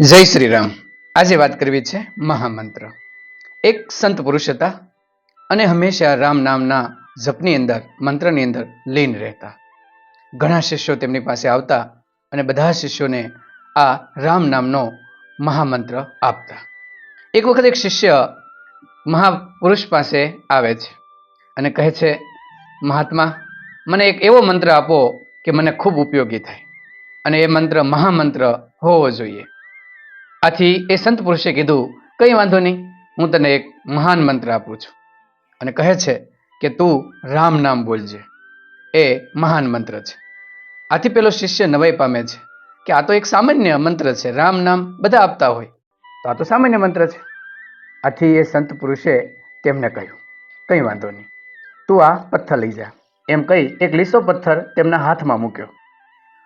જય શ્રી રામ આજે વાત કરવી છે મહામંત્ર. એક સંત પુરુષ હતા અને હંમેશા રામ નામના જપની અંદર, મંત્રની અંદર લીન રહેતા. ઘણા શિષ્યો તેમની પાસે આવતા અને બધા શિષ્યોને આ રામ નામનો મહામંત્ર આપતા. એક વખત એક શિષ્ય મહાપુરુષ પાસે આવે છે અને કહે છે, મહાત્મા, મને એક એવો મંત્ર આપો કે મને ખૂબ ઉપયોગી થાય. અને એ મંત્ર મહામંત્ર હોવો જોઈએ. આથી એ સંત પુરુષે કીધું, કંઈ વાંધો નહીં, હું તને એક મહાન મંત્ર આપું છું. અને કહે છે કે તું રામ નામ બોલજે. એ મહાન મંત્ર છે. આથી પેલો શિષ્ય નવાઈ પામે છે કે આ તો એક સામાન્ય મંત્ર છે, રામ નામ બધા આપતા હોય. તો આ તો સામાન્ય મંત્ર છે. આથી એ સંત પુરુષે તેમને કહ્યું, કંઈ વાંધો નહીં, તું આ પથ્થર લઈ જા. એમ કહી એક લીસો પથ્થર તેમના હાથમાં મૂક્યો.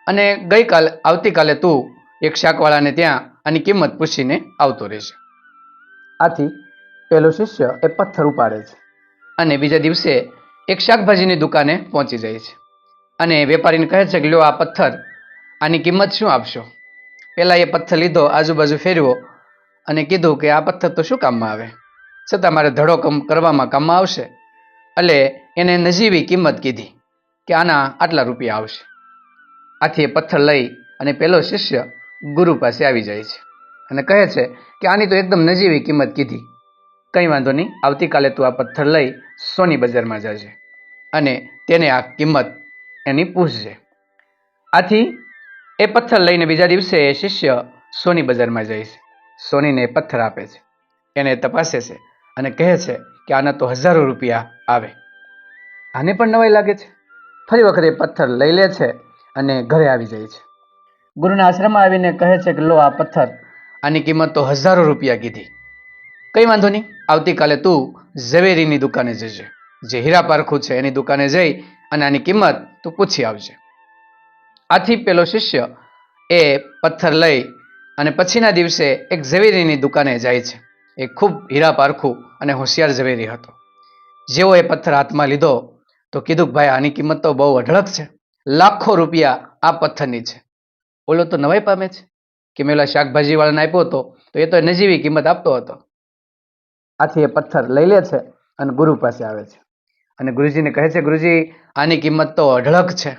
અને ગઈકાલ, આવતીકાલે તું એક શાકવાળાને ત્યાં આની કિંમત પૂછીને આવતો રહેશે આથી પેલો શિષ્ય એ પથ્થર ઉપાડે છે અને બીજા દિવસે એક શાકભાજીની દુકાને પહોંચી જાય છે. અને વેપારીને કહે છે કે લ્યો આ પથ્થર આની કિંમત શું આપશો? પહેલાં એ પથ્થર લીધો આજુબાજુ ફેરવો અને કીધું કે આ પથ્થર તો શું કામમાં આવે? છતાં મારે ધડો કમ કરવામાં કામમાં આવશે. એટલે એને નજીવી કિંમત કીધી કે આના આટલા રૂપિયા આવશે. આથી એ પથ્થર લઈ અને પેલો શિષ્ય ગુરુ પાસે આવી જાય છે અને કહે છે કે આની તો એકદમ નજીવી કિંમત કીધી. કંઈ વાંધો નહીં, આવતીકાલે તું આ પથ્થર લઈ સોની બજારમાં જજે અને તેને આ કિંમત એની પૂછજે. આથી એ પથ્થર લઈને બીજા દિવસે એ શિષ્ય સોની બજારમાં જાય છે. સોનીને એ પથ્થર આપે છે. એને તપાસે છે અને કહે છે કે આના તો હજારો રૂપિયા આવે. આને પણ નવાઈ લાગે છે. ફરી વખત પથ્થર લઈ લે છે અને ઘરે આવી જાય છે. ગુરુના આશ્રમમાં આવીને કહે છે કે લો આ પથ્થર. આની કિંમત તો હજારો રૂપિયા કીધી. કંઈ વાંધો નહીં, આવતીકાલે તું ઝવેરીની દુકાને જજે. જે હીરા પારખું છે એની દુકાને જઈ અને આની કિંમત તું પૂછી આવજે. આથી પેલો શિષ્ય એ પથ્થર લઈ અને પછીના દિવસે એક ઝવેરીની દુકાને જાય છે. એ ખૂબ હીરા પારખું અને હોશિયાર ઝવેરી હતો. જેવો એ પથ્થર હાથમાં લીધો તો કીધું ભાઈ આની કિંમત તો બહુ અઢળક છે. લાખો રૂપિયા આ પથ્થરની છે. ઓલો તો નવાઈ પામે છે? કે મેં ઓલા શાકભાજીવાળાને આપ્યો હતો, તો એ તો નજીવી કિંમત આપતો હતો. આથી એ પથ્થર લઈ લે છે અને ગુરુ પાસે આવે છે. અને ગુરુજીને કહે છે, ગુરુજી, આની કિંમત તો અઢળક છે.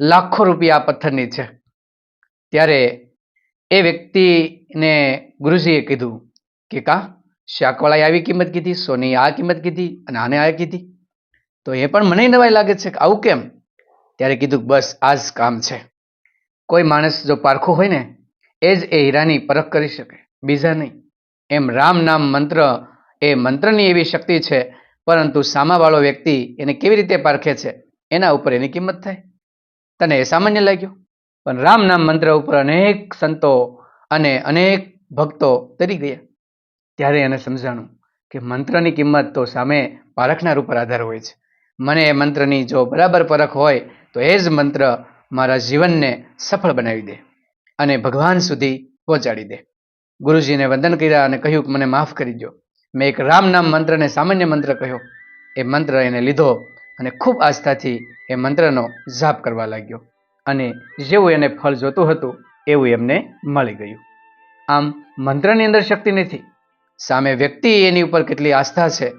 લાખો રૂપિયા આ પથ્થરની છે. ત્યારે એ વ્યક્તિને ગુરુજીએ કીધું કે, કા? શાકવાળાએ આવી કિંમત કીધી સોની આ કિંમત કીધી અને આને આ કીધી. તો એ પણ મને નવાઈ લાગે છે કે આવું કેમ? ત્યારે કીધું, બસ આ જ કામ છે. કોઈ માણસ જો પારખું હોય ને, એ જ એ હીરાની પરખ કરી શકે. બીજા નહીં. એમ રામ નામ મંત્ર, એ મંત્રની એવી શક્તિ છે, પરંતુ સામાવાળો વ્યક્તિ એને કેવી રીતે પારખે છે? એના ઉપર એની કિંમત થાય. તને એ સામાન્ય લાગ્યો? પણ રામ નામ મંત્ર ઉપર અનેક સંતો અને અનેક ભક્તો તરી ગયા. ત્યારે એને સમજાણું કે મંત્રની કિંમત તો સામે પારખનાર ઉપર આધાર હોય છે. મને એ મંત્રની જો બરાબર પરખ હોય, તો એ જ મંત્ર મારા જીવનને સફળ બનાવી દે અને ભગવાન સુધી પહોંચાડી દે. ગુરુજીને વંદન કર્યા અને કહ્યું કે મને માફ કરી દો મેં એક રામ નામ મંત્રને સામાન્ય મંત્ર કહ્યો. એ મંત્ર એને લીધો અને ખૂબ આસ્થાથી એ મંત્રનો જાપ કરવા લાગ્યો અને જેવું એને ફળ જોતું હતું, એવું એમને મળી ગયું. આમ મંત્રની અંદર શક્તિ નથી. સામે વ્યક્તિ એની ઉપર કેટલી આસ્થા છે,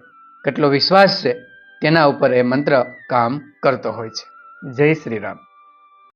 કેટલો વિશ્વાસ છે, તેના ઉપર એ મંત્ર કામ કરતો હોય છે. જય શ્રી રામ.